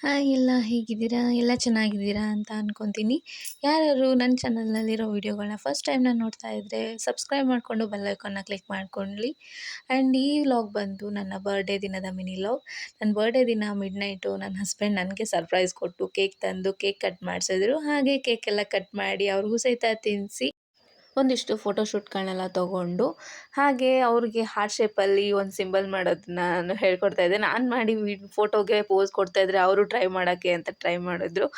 Hi ಎಲ್ಲ ಹೇಗಿದ್ದೀರಾ? ಎಲ್ಲ ಚೆನ್ನಾಗಿದ್ದೀರಾ? ಅಂತ ಅಂದ್ಕೊತೀನಿ ಯಾರ್ಯಾರು ನನ್ನ ಚಾನಲ್ನಲ್ಲಿರೋ ವೀಡಿಯೋಗಳನ್ನ ಫಸ್ಟ್ ಟೈಮ್ ನಾನು ನೋಡ್ತಾ ಇದ್ದರೆ ಸಬ್ಸ್ಕ್ರೈಬ್ ಮಾಡಿಕೊಂಡು ಬೆಲ್ಲೈಕನ್ನ ಕ್ಲಿಕ್ ಮಾಡ್ಕೊಳ್ಳಿ. ಆ್ಯಂಡ್ ಈ ವ್ಲಾಗ್ ಬಂದು ನನ್ನ ಬರ್ಡೇ ದಿನದ ಮಿನಿ ವ್ಲಾಗ್ ನನ್ನ ಬರ್ಡೇ ದಿನ ಮಿಡ್ ನೈಟು ನನ್ನ ಹಸ್ಬೆಂಡ್ ನನಗೆ ಸರ್ಪ್ರೈಸ್ ಕೊಟ್ಟು ಕೇಕ್ ತಂದು ಕೇಕ್ ಕಟ್ ಮಾಡಿಸಿದ್ರು. ಹಾಗೆ ಕೇಕೆಲ್ಲ ಕಟ್ ಮಾಡಿ ಅವ್ರಿಗೂ ಸಹಿತ ತಿನ್ನಿಸಿ ಒಂದಿಷ್ಟು ಫೋಟೋಶೂಟ್ಗಳನ್ನೆಲ್ಲ ತೊಗೊಂಡು, ಹಾಗೆ ಅವ್ರಿಗೆ ಹಾರ್ಟ್ ಶೇಪಲ್ಲಿ ಒಂದು ಸಿಂಬಲ್ ಮಾಡೋದನ್ನ ನಾನು ಹೇಳ್ಕೊಡ್ತಾ ಇದ್ದೆ. ನಾನು ಮಾಡಿ ಫೋಟೋಗೆ ಪೋಸ್ ಕೊಡ್ತಾ ಇದ್ದರೆ ಅವರು ಟ್ರೈ ಮಾಡೋಕ್ಕೆ ಅಂತ ಟ್ರೈ ಮಾಡಿದ್ರು.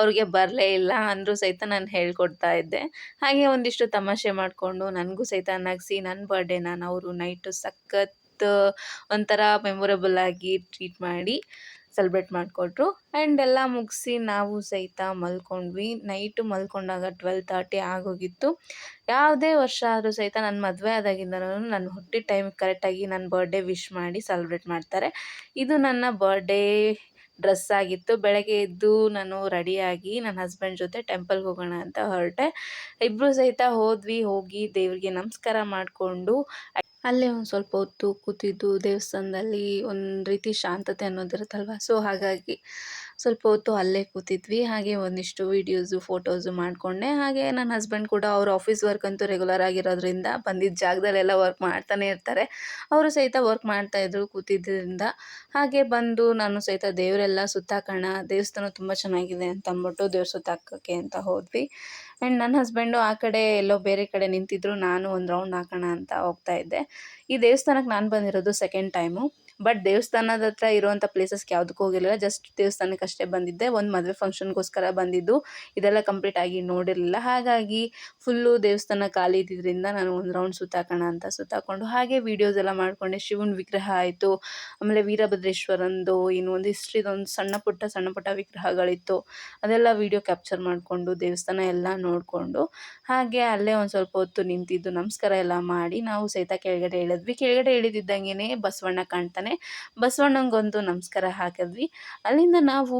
ಅವ್ರಿಗೆ ಬರಲೇ ಇಲ್ಲ ಅಂದರೂ ಸಹಿತ ನಾನು ಹೇಳ್ಕೊಡ್ತಾ ಇದ್ದೆ. ಹಾಗೆ ಒಂದಿಷ್ಟು ತಮಾಷೆ ಮಾಡಿಕೊಂಡು ನನಗೂ ಸಹಿತ ನಗಿಸಿ ನನ್ನ ಬರ್ಡೇ ನಾನು ಅವರು ನೈಟು ಸಖತ್ ಒಂಥರ ಮೆಮೊರೇಬಲ್ ಆಗಿ ಟ್ರೀಟ್ ಮಾಡಿ. ಸೆಲೆಬ್ರೇಟ್ ಮಾಡಿಕೊಟ್ರು. ಆ್ಯಂಡ್ ಎಲ್ಲ ಮುಗಿಸಿ ನಾವು ಸಹಿತ ಮಲ್ಕೊಂಡ್ವಿ. ನೈಟು ಮಲ್ಕೊಂಡಾಗ ಟ್ವೆಲ್ ತರ್ಟಿ ಆಗೋಗಿತ್ತು. ಯಾವುದೇ ವರ್ಷ ಆದರೂ ಸಹಿತ ನನ್ನ ಮದುವೆ ಆದಾಗಿಂದನೂ ನನ್ನ ಹುಟ್ಟಿದ ಟೈಮ್ ಕರೆಕ್ಟಾಗಿ ನನ್ನ ಬರ್ಡೇ ವಿಶ್ ಮಾಡಿ ಸೆಲೆಬ್ರೇಟ್ ಮಾಡ್ತಾರೆ. ಇದು ನನ್ನ ಬರ್ಡೇ ಡ್ರೆಸ್ ಆಗಿತ್ತು. ಬೆಳಗ್ಗೆ ಎದ್ದು ನಾನು ರೆಡಿಯಾಗಿ ನನ್ನ ಹಸ್ಬೆಂಡ್ ಜೊತೆ ಟೆಂಪಲ್ಗೆ ಹೋಗೋಣ ಅಂತ ಹೊರಟೆ. ಇಬ್ಬರು ಸಹಿತ ಹೋದ್ವಿ. ಹೋಗಿ ದೇವರಿಗೆ ನಮಸ್ಕಾರ ಮಾಡಿಕೊಂಡು ಅಲ್ಲೇ ಒಂದು ಸ್ವಲ್ಪ ಹೊತ್ತು ಕೂತಿದ್ದು ದೇವಸ್ಥಾನದಲ್ಲಿ ಒಂದು ರೀತಿ ಶಾಂತತೆ ಅನ್ನೋದಿರುತ್ತಲ್ವ? ಸೊ ಹಾಗಾಗಿ ಸ್ವಲ್ಪ ಹೊತ್ತು ಅಲ್ಲೇ ಕೂತಿದ್ವಿ, ಹಾಗೆ ಒಂದಿಷ್ಟು ವೀಡಿಯೋಸು ಫೋಟೋಸು ಮಾಡಿಕೊಂಡೆ. ಹಾಗೆ ನನ್ನ ಹಸ್ಬೆಂಡ್ ಕೂಡ ಅವ್ರ ಆಫೀಸ್ ವರ್ಕ್ ಅಂತೂ ರೆಗ್ಯುಲರ್ ಆಗಿರೋದ್ರಿಂದ ಬಂದಿದ್ದ ಜಾಗದಲ್ಲೆಲ್ಲ ವರ್ಕ್ ಮಾಡ್ತಾನೆ ಇರ್ತಾರೆ. ಅವರು ಸಹಿತ ವರ್ಕ್ ಮಾಡ್ತಾಯಿದ್ರು ಕೂತಿದ್ದರಿಂದ ಹಾಗೆ ಬಂದು ನಾನು ಸಹಿತ ದೇವರೆಲ್ಲ ಸುತ್ತಾಕೋಣ, ದೇವಸ್ಥಾನ ತುಂಬ ಚೆನ್ನಾಗಿದೆ ಅಂತ ಅಂದ್ಬಿಟ್ಟು ದೇವ್ರ ಸುತ್ತಾಕೋಕ್ಕೆ ಅಂತ ಹೋದ್ವಿ. ಆ್ಯಂಡ್ ನನ್ನ ಹಸ್ಬೆಂಡು ಆ ಕಡೆ ಎಲ್ಲೋ ಬೇರೆ ಕಡೆ ನಿಂತಿದ್ರು, ನಾನು ಒಂದು ರೌಂಡ್ ಹಾಕೋಣ ಅಂತ ಹೋಗ್ತಾ ಇದ್ದೆ. ಈ ದೇವಸ್ಥಾನಕ್ಕೆ ನಾನು ಬಂದಿರೋದು ಸೆಕೆಂಡ್ ಟೈಮು ಬಟ್ ದೇವಸ್ಥಾನದ ಹತ್ರ ಇರುವಂಥ ಪ್ಲೇಸಸ್ಗೆ ಯಾವುದಕ್ಕೂ ಹೋಗಿರಲಿಲ್ಲ. ಜಸ್ಟ್ ದೇವಸ್ಥಾನಕ್ಕೆ ಅಷ್ಟೇ ಬಂದಿದ್ದೆ. ಒಂದು ಮದುವೆ ಫಂಕ್ಷನ್ಗೋಸ್ಕರ ಬಂದಿದ್ದು. ಇದೆಲ್ಲ ಕಂಪ್ಲೀಟ್ ಆಗಿ ನೋಡಿರಲಿಲ್ಲ. ಹಾಗಾಗಿ ಫುಲ್ಲು ದೇವಸ್ಥಾನ ಖಾಲಿ ಇದ್ದಿದ್ದರಿಂದ ನಾನು ಒಂದು ರೌಂಡ್ ಸುತ್ತಾಕೋಣ ಅಂತ ಸುತ್ತಾಕೊಂಡು ಹಾಗೆ ವೀಡಿಯೋಸ್ ಎಲ್ಲ ಮಾಡಿಕೊಂಡೆ. ಶಿವನ ವಿಗ್ರಹ ಆಯಿತು. ಆಮೇಲೆ ವೀರಭದ್ರೇಶ್ವರಂದು ಇನ್ನು ಒಂದು ಹಿಸ್ಟ್ರಿದೊಂದು ಸಣ್ಣ ಪುಟ್ಟ ಸಣ್ಣ ಪುಟ್ಟ ವಿಗ್ರಹಗಳಿತ್ತು. ಅದೆಲ್ಲ ವೀಡಿಯೋ ಕ್ಯಾಪ್ಚರ್ ಮಾಡಿಕೊಂಡು ದೇವಸ್ಥಾನ ಎಲ್ಲ ನೋಡಿಕೊಂಡು ಹಾಗೆ ಅಲ್ಲೇ ಒಂದು ಸ್ವಲ್ಪ ಹೊತ್ತು ನಿಂತಿದ್ದು. ನಮಸ್ಕಾರ ಎಲ್ಲ ಮಾಡಿ ನಾವು ಸಹಿತ ಕೆಳಗಡೆ ಇಳಿದ್ವಿ. ಕೆಳಗಡೆ ಇಳಿದಿದ್ದಂಗೆ ಬಸವಣ್ಣ ಕಾಣ್ತಾನೆ ಬಸವಣ್ಣಂಗೊಂದು ನಮಸ್ಕಾರ ಹಾಕಿದ್ವಿ. ಅಲ್ಲಿಂದ ನಾವು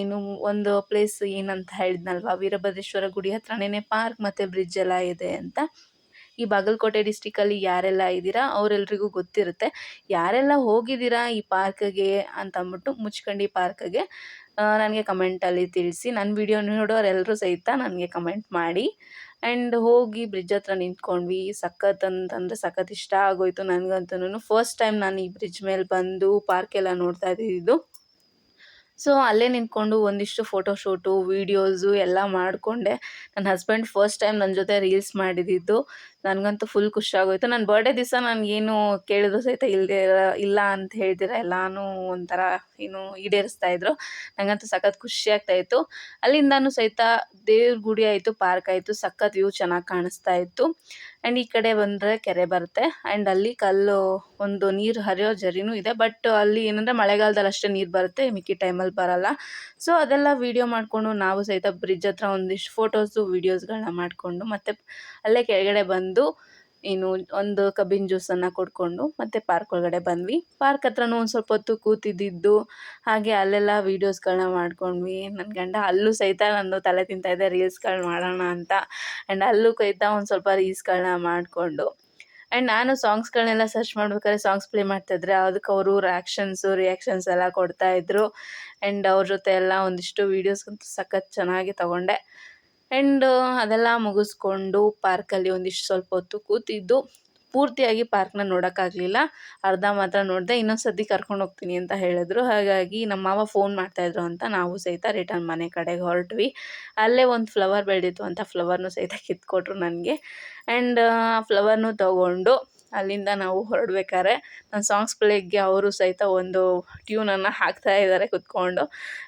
ಏನು ಒಂದು ಪ್ಲೇಸ್ ಏನಂತ ಹೇಳಿದ್ನಲ್ವ, ವೀರಭದ್ರೇಶ್ವರ ಗುಡಿ ಹತ್ರನೇ ಪಾರ್ಕ್ ಮತ್ತು ಬ್ರಿಡ್ಜ್ ಎಲ್ಲ ಇದೆ ಅಂತ. ಈ ಬಾಗಲಕೋಟೆ ಡಿಸ್ಟಿಕಲ್ಲಿ ಯಾರೆಲ್ಲ ಇದ್ದೀರಾ ಅವರೆಲ್ರಿಗೂ ಗೊತ್ತಿರುತ್ತೆ. ಯಾರೆಲ್ಲ ಹೋಗಿದ್ದೀರಾ ಈ ಪಾರ್ಕ್ಗೆ ಅಂತ ಅಂದ್ಬಿಟ್ಟು ಮುಚ್ಕಂಡಿ ಪಾರ್ಕ್ಗೆ ನನಗೆ ಕಮೆಂಟಲ್ಲಿ ತಿಳಿಸಿ. ನನ್ನ ವಿಡಿಯೋ ನೋಡೋರೆಲ್ಲರೂ ಸಹಿತ ನನಗೆ ಕಮೆಂಟ್ ಮಾಡಿ. ಆ್ಯಂಡ್ ಹೋಗಿ ಬ್ರಿಡ್ಜ್ ಹತ್ರ ನಿಂತ್ಕೊಂಡ್ವಿ. ಸಖತ್ ಅಂತಂದರೆ ಸಖತ್ ಇಷ್ಟ ಆಗೋಯಿತು ನನಗಂತೂ ಫಸ್ಟ್ ಟೈಮ್ ನಾನು ಈ ಬ್ರಿಡ್ಜ್ ಮೇಲೆ ಬಂದು ಪಾರ್ಕೆಲ್ಲ ನೋಡ್ತಾ ಇದ್ದಿದ್ದು. ಸೊ ಅಲ್ಲೇ ನಿಂತ್ಕೊಂಡು ಒಂದಿಷ್ಟು ಫೋಟೋಶೂಟು ವೀಡಿಯೋಸು ಎಲ್ಲ ಮಾಡಿಕೊಂಡೆ. ನನ್ನ ಹಸ್ಬೆಂಡ್ ಫಸ್ಟ್ ಟೈಮ್ ನನ್ನ ಜೊತೆ ರೀಲ್ಸ್ ಮಾಡಿದ್ದು. ನನಗಂತೂ ಫುಲ್ ಖುಷಿಯಾಗೋಯ್ತು ನನ್ನ ಬರ್ಡೇ ದಿವಸ ಏನು ಕೇಳಿದ್ರು ಸಹಿತ ಇಲ್ಲದೆ ಇಲ್ಲ ಅಂತ ಹೇಳ್ದಿರ ಎಲ್ಲಾನು ಒಂಥರ ಏನು ಈಡೇರಿಸ್ತಾ ಇದ್ರು. ನನಗಂತೂ ಸಖತ್ ಖುಷಿ ಆಗ್ತಾಯಿತ್ತು ಅಲ್ಲಿಂದನೂ ಸಹಿತ ದೇವ್ರ ಗುಡಿ ಆಯಿತು ಪಾರ್ಕ್ ಆಯಿತು, ಸಖತ್ ವ್ಯೂ ಚೆನ್ನಾಗಿ ಕಾಣಿಸ್ತಾ ಇತ್ತು. ಆ್ಯಂಡ್ ಈ ಕಡೆ ಬಂದರೆ ಕೆರೆ ಬರುತ್ತೆ. ಆ್ಯಂಡ್ ಅಲ್ಲಿ ಕಲ್ಲು ಒಂದು ನೀರು ಹರಿಯೋ ಜರಿನೂ ಇದೆ. ಬಟ್ ಅಲ್ಲಿ ಏನಂದರೆ ಮಳೆಗಾಲದಲ್ಲಿ ಅಷ್ಟೇ ನೀರು ಬರುತ್ತೆ. ಮಿಕ್ಕಿ ಟೈಮಲ್ಲಿ ಬರಲ್ಲ. ಸೊ ಅದೆಲ್ಲ ವೀಡಿಯೋ ಮಾಡಿಕೊಂಡು ನಾವು ಸಹಿತ ಬ್ರಿಡ್ಜ್ ಹತ್ರ ಒಂದಿಷ್ಟು ಫೋಟೋಸು ವೀಡಿಯೋಸ್ಗಳನ್ನ ಮಾಡಿಕೊಂಡು ಮತ್ತು ಅಲ್ಲೇ ಕೆಳಗಡೆ ಬಂದು ಏನು ಒಂದು ಕಬ್ಬಿನ ಜ್ಯೂಸನ್ನು ಕುಡ್ಕೊಂಡು ಮತ್ತು ಪಾರ್ಕ್ ಒಳಗಡೆ ಬಂದ್ವಿ. ಪಾರ್ಕ್ ಹತ್ರನೂ ಒಂದು ಸ್ವಲ್ಪ ಹೊತ್ತು ಕೂತಿದ್ದಿದ್ದು, ಹಾಗೆ ಅಲ್ಲೆಲ್ಲ ವೀಡಿಯೋಸ್ಗಳನ್ನ ಮಾಡ್ಕೊಂಡ್ವಿ. ನನ್ನ ಗಂಡ ಅಲ್ಲೂ ಸಹಿತ ನಂದು ತಲೆ ತಿಂತಾಯಿದ್ದೆ ರೀಲ್ಸ್ಗಳು ಮಾಡೋಣ ಅಂತ. ಆ್ಯಂಡ್ ಅಲ್ಲೂ ಕೈತ ಒಂದು ಸ್ವಲ್ಪ ರೀಲ್ಸ್ಗಳನ್ನ ಮಾಡಿಕೊಂಡು. ಆ್ಯಂಡ್ ನಾನು ಸಾಂಗ್ಸ್ಗಳನ್ನೆಲ್ಲ ಸರ್ಚ್ ಮಾಡ್ಬೇಕಾದ್ರೆ ಸಾಂಗ್ಸ್ ಪ್ಲೇ ಮಾಡ್ತಾಯಿದ್ರೆ ಅದಕ್ಕೆ ಅವರು ರ್ಯಾಕ್ಷನ್ಸು ರಿಯಾಕ್ಷನ್ಸ್ ಎಲ್ಲ ಕೊಡ್ತಾಯಿದ್ರು ಆ್ಯಂಡ್ ಅವ್ರ ಜೊತೆ ಎಲ್ಲ ಒಂದಿಷ್ಟು ವೀಡಿಯೋಸ್ಗಂತೂ ಸಖತ್ ಚೆನ್ನಾಗಿ ತೊಗೊಂಡೆ. ಆ್ಯಂಡ್ ಅದೆಲ್ಲ ಮುಗಿಸ್ಕೊಂಡು ಪಾರ್ಕಲ್ಲಿ ಒಂದಿಷ್ಟು ಸ್ವಲ್ಪ ಹೊತ್ತು ಕೂತಿದ್ದು. ಪೂರ್ತಿಯಾಗಿ ಪಾರ್ಕ್ನ ನೋಡೋಕ್ಕಾಗಲಿಲ್ಲ ಅರ್ಧ ಮಾತ್ರ ನೋಡಿದೆ ಇನ್ನೊಂದು ಸರ್ತಿ ಕರ್ಕೊಂಡು ಹೋಗ್ತೀನಿ ಅಂತ ಹೇಳಿದ್ರು. ಹಾಗಾಗಿ ನಮ್ಮ ಮಾವ ಫೋನ್ ಮಾಡ್ತಾಯಿದ್ರು ಅಂತ ನಾವು ಸಹಿತ ರಿಟರ್ನ್ ಮನೆ ಕಡೆಗೆ ಹೊರಟ್ವಿ. ಅಲ್ಲೇ ಒಂದು ಫ್ಲವರ್ ಬೆಳೆದಿತ್ತು ಅಂತ ಫ್ಲವರ್ನು ಸಹಿತ ಕಿತ್ಕೊಟ್ರು ನನಗೆ. ಆ್ಯಂಡ್ ಆ ಫ್ಲವರ್ನು ತೊಗೊಂಡು ಅಲ್ಲಿಂದ ನಾವು ಹೊರಡ್ಬೇಕಾದ್ರೆ ನನ್ನ ಸಾಂಗ್ಸ್ ಪ್ಲೇಗೆ ಅವರು ಸಹಿತ ಒಂದು ಟ್ಯೂನನ್ನು ಹಾಕ್ತಾ ಇದ್ದಾರೆ ಕುತ್ಕೊಂಡು.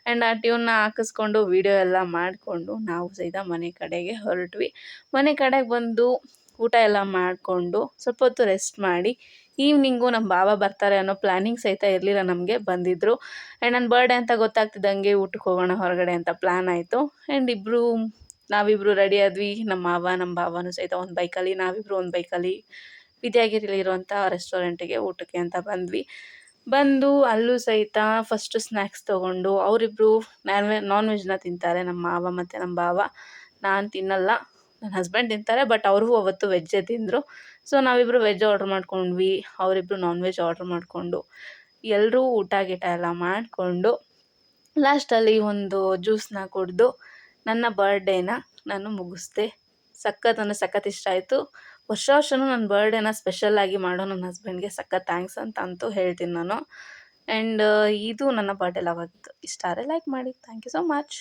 ಆ್ಯಂಡ್ ಆ ಟ್ಯೂನ್ನ ಹಾಕಿಸ್ಕೊಂಡು ವೀಡಿಯೋ ಎಲ್ಲ ಮಾಡಿಕೊಂಡು ನಾವು ಸಹಿತ ಮನೆ ಕಡೆಗೆ ಹೊರಟ್ವಿ. ಮನೆ ಕಡೆಗೆ ಬಂದು ಊಟ ಎಲ್ಲ ಮಾಡಿಕೊಂಡು ಸ್ವಲ್ಪ ಹೊತ್ತು ರೆಸ್ಟ್ ಮಾಡಿ ಈವ್ನಿಂಗು ನಮ್ಮ ಬಾಬಾ ಬರ್ತಾರೆ ಅನ್ನೋ ಪ್ಲ್ಯಾನಿಂಗ್ ಸಹಿತ ಇರಲಿಲ್ಲ ನಮಗೆ ಬಂದಿದ್ದರು ಆ್ಯಂಡ್ ನನ್ನ ಬರ್ಡೇ ಅಂತ ಗೊತ್ತಾಗ್ತಿದ್ದಂಗೆ ಊಟಕ್ಕೆ ಹೋಗೋಣ ಹೊರಗಡೆ ಅಂತ ಪ್ಲ್ಯಾನ್ ಆಯಿತು. ಆ್ಯಂಡ್ ಇಬ್ಬರು ನಾವಿಬ್ಬರು ರೆಡಿ ಆದ್ವಿ. ನಮ್ಮ ಮಾವ, ನಮ್ಮ ಭಾವನೂ ಸಹಿತ ಒಂದು ಬೈಕಲ್ಲಿ ನಾವಿಬ್ಬರು ಒಂದು ಬೈಕಲ್ಲಿ ವಿದ್ಯಾಗಿರಿಲಿರುವಂಥ ರೆಸ್ಟೋರೆಂಟಿಗೆ ಊಟಕ್ಕೆ ಅಂತ ಬಂದ್ವಿ. ಬಂದು ಅಲ್ಲೂ ಸಹಿತ ಫಸ್ಟು ಸ್ನ್ಯಾಕ್ಸ್ ತೊಗೊಂಡು ಅವರಿಬ್ರು ನಾನ್ ವೆ ನಾನ್ ವೆಜ್ನ ತಿಂತಾರೆ. ನಮ್ಮ ಮಾವ ಮತ್ತು ನಮ್ಮ ಭಾವ. ನಾನು ತಿನ್ನಲ್ಲ. ನನ್ನ ಹಸ್ಬೆಂಡ್ ತಿಂತಾರೆ ಬಟ್ ಅವ್ರಿಗೂ ಅವತ್ತು ವೆಜ್ಜೇ ತಿಂದರು. ಸೊ ನಾವಿಬ್ರು ವೆಜ್ ಆರ್ಡ್ರ್ ಮಾಡ್ಕೊಂಡ್ವಿ. ಅವರಿಬ್ರು ನಾನ್ ವೆಜ್ ಆರ್ಡ್ರ್ ಮಾಡಿಕೊಂಡು ಎಲ್ಲರೂ ಊಟ ಗೀಟ ಎಲ್ಲ ಮಾಡಿಕೊಂಡು ಲಾಸ್ಟಲ್ಲಿ ಒಂದು ಜ್ಯೂಸನ್ನ ಕುಡಿದು ನನ್ನ ಬರ್ಡೇನ ನಾನು ಮುಗಿಸ್ದೆ. ಸಖತ್ ಅಂದರೆ ಸಖತ್ ಇಷ್ಟ ಆಯಿತು. ವರ್ಷ ವರ್ಷವೂ ನನ್ನ ಬರ್ಡೇನ ಸ್ಪೆಷಲ್ಲಾಗಿ ಮಾಡೋ ನನ್ನ ಹಸ್ಬೆಂಡ್ಗೆ ಸಖತ್ ಥ್ಯಾಂಕ್ಸ್ ಅಂತ ಅಂತೂ ಹೇಳ್ತೀನಿ ನಾನು. ಆ್ಯಂಡ್ ಇದು ನನ್ನ ಬರ್ಡೇ ಲವ್ ಆಗಿತ್ತು. ಇಷ್ಟ ಲೈಕ್ ಮಾಡಿ. Thank you so much